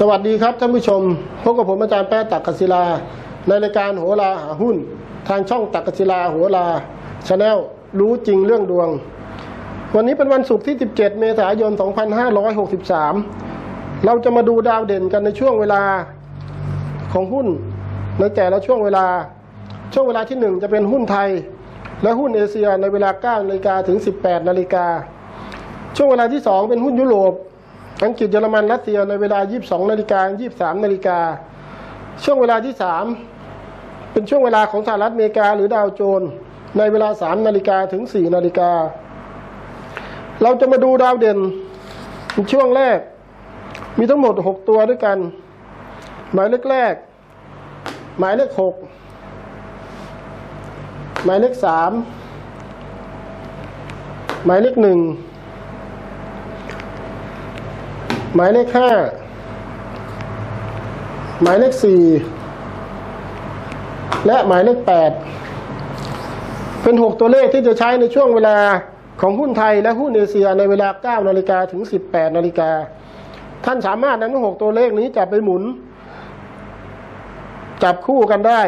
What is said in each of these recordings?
สวัสดีครับท่านผู้ชมพบกับผมอาจารย์แป๊ะตักกศิลา ในรายการโหราหาหุ้น ทางช่องตักกศิลาโหราชาแนลรู้จริงเรื่องดวง วันนี้เป็นวันศุกร์ที่ 17 เมษายน 2563 เราจะมาดูดาวเด่นกันในช่วงเวลาของหุ้น ในแต่ละช่วงเวลา ช่วงเวลาที่ 1 จะเป็นหุ้นไทย และหุ้นเอเชียในเวลา9นาฬิกาถึง 18นาฬิกาช่วงเวลาที่ 2 เป็นหุ้นยุโรป อังกฤษเยอรมันรัสเซียในเวลา 22นาฬิกา23นาฬิกาช่วงเวลาที่ 3 เป็นช่วงเวลาของสหรัฐอเมริกาหรือดาวโจนส์ในเวลา 3 นาฬิกาถึง 4 นาฬิกา เราจะมาดูดาวเด่นช่วงแรก มีทั้งหมด 6 ตัวด้วยกัน หมายเลขแรก หมายเลข 6 หมายเลข 3 หมายเลข 1 หมายเลขห้าหมายเลขสี่และหมายเลขแปดเป็นหกตัวเลขที่จะใช้ในช่วงเวลาของหุ้นไทยและหุ้นเอเชียในเวลา 9 นาฬิกาถึง 18 นาฬิกา ท่านสามารถนำทั้งหกตัวเลขนี้จับไปหมุน จับคู่กันได้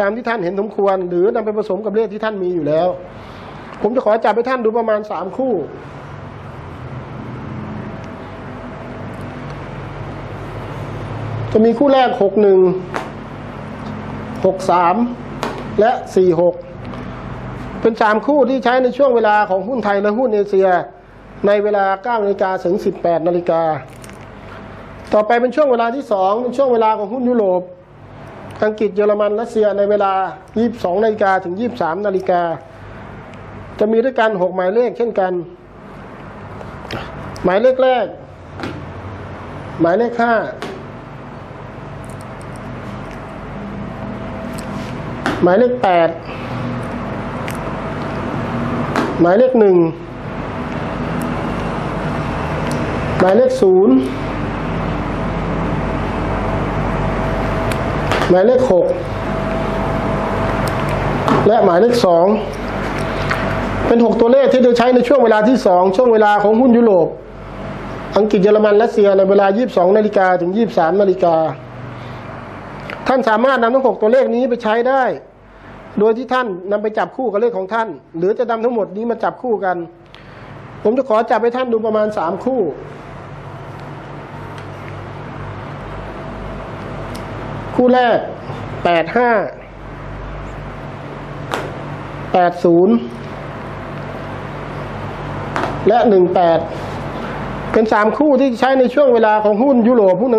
ตามที่ท่านเห็นสมควร หรือนำไปผสมกับเลขที่ท่านมีอยู่แล้ว ผมจะขอจับให้ท่านดูประมาณ 3 คู่ จะมีคู่แรก 61 63 และ 46 เป็นสามคู่ที่ใช้ในช่วงเวลาของหุ้นไทยและหุ้นเอเชีย ในเวลา 9นาฬิกาถึง 18 นาฬิกา ต่อไปเป็นช่วงเวลาที่สองเป็นช่วงเวลาของหุ้นยุโรป อังกฤษเยอรมันรัสเซียในเวลา 22 นาฬิกาถึง 23 นาฬิกา จะมีด้วยกัน 6 หมายเลขเช่นกัน หมายเลขแรก หมายเลขห้า หมายเลขแปดหมายเลขหนึ่งหมายเลขศูนย์หมายเลขหกและหมายเลขสองเป็นหกตัวเลขที่จะใช้ในช่วงเวลาที่สองช่วงเวลาของหุ้นยุโรปอังกฤษเยอรมันรัสเซียในเวลา 22นาฬิกาถึง 23นาฬิกาท่านสามารถนำทั้งหกตัวเลขนี้ไปใช้ได้ โดยที่ท่านนำไปจับคู่กับเลขของท่าน หรือจะนำทั้งหมดนี้มาจับคู่กัน ผมจะขอจับให้ท่านดูประมาณสามคู่ คู่แรกแปดห้าแปดศูนย์และหนึ่งแปดเป็นสามคู่ที่ใช้ในช่วงเวลาของหุ้นยุโรปหุ้น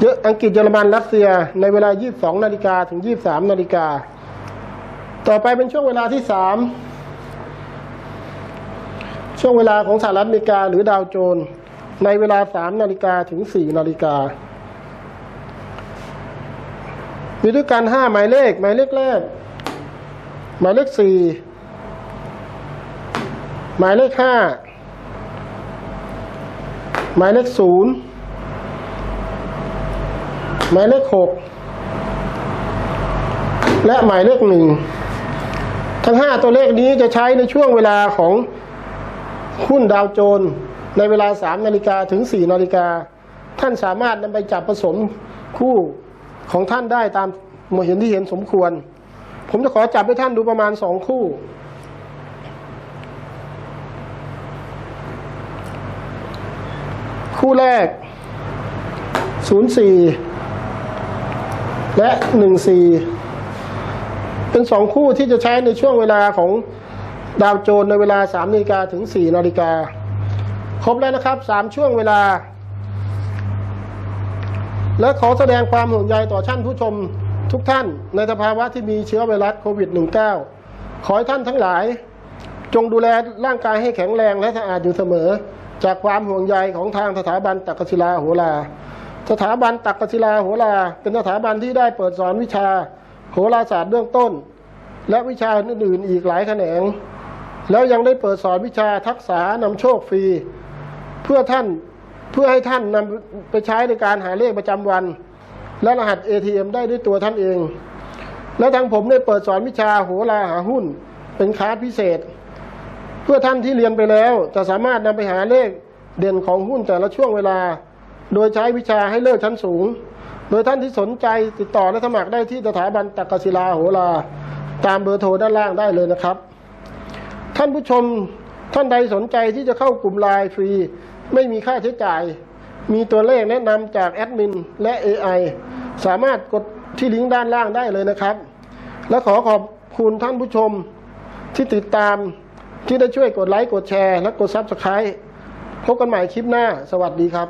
เยอะอังกฤษเยอรมันรัสเซียในเวลา 22 นาฬิกาถึง 23 นาฬิกา ต่อไปเป็นช่วงเวลาที่สามช่วงเวลาของสหรัฐอเมริกาหรือดาวโจน ในเวลา3นาฬิกาถึง4นาฬิกามีด้วยกัน5หมายเลข หมายเลขแรก หมายเลข4หมายเลข5หมายเลข0หมายเลข6และหมายเลข1 ทั้ง 5 ตัวเลขนี้จะใช้ในช่วงเวลาของหุ้นดาวโจน ในเวลา 3 นาฬิกาถึง 4 นาฬิกา ท่านสามารถนำไปจับผสมคู่ของท่านได้ตามเห็นที่เห็นสมควร ผมจะขอจับให้ท่านดูประมาณ 2 คู่คู่แรก 04 และ 14 เป็นสองคู่ที่จะใช้ในช่วงเวลาของดาวโจนในเวลา3นาฬิกาถึง4นาฬิกาครบแล้วนะครับ3ช่วงเวลา และขอแสดงความห่วงใยต่อท่านผู้ชมทุกท่านในสภาวะที่มีเชื้อไวรัสโควิด -19 ขอให้ท่านทั้งหลาย จงดูแลร่างกายให้แข็งแรงและสะอาดอยู่เสมอ จากความห่วงใยของทางสถาบันตักกศิลาโหราสถาบันตักกศิลาโหราเป็นสถาบันที่ได้เปิดสอนวิชา โหราศาสตร์เบื้องต้น และวิชาอื่นๆอีกหลายแขนง แล้วยังได้เปิดสอนวิชาทักษะนำโชคฟรี เพื่อท่านเพื่อให้ท่านนำไปใช้ในการหาเลขประจำวัน และรหัส ATM ได้ด้วยตัวท่านเอง และทางผมได้เปิดสอนวิชาโหราหาหุ้น เป็นคลาสพิเศษ เพื่อท่านที่เรียนไปแล้วจะสามารถนำไปหาเลขเด่นของหุ้นแต่ละช่วงเวลา โดยใช้วิชาให้เลิกชั้นสูง โดยท่านที่สนใจติดต่อและสมัครได้ที่สถาบันตักกศิลาโหราตามเบอร์โทรด้านล่างได้เลยนะครับ ท่านผู้ชมท่านใดสนใจที่จะเข้ากลุ่มไลน์ฟรี ไม่มีค่าใช้จ่าย มีตัวเลขแนะนำจากแอดมินและ AI สามารถกดที่ลิงก์ด้านล่างได้เลยนะครับ และขอขอบคุณท่านผู้ชมที่ติดตามที่ได้ช่วยกดไลค์ กดแชร์ และกด Subscribe พบกันใหม่คลิปหน้า สวัสดีครับ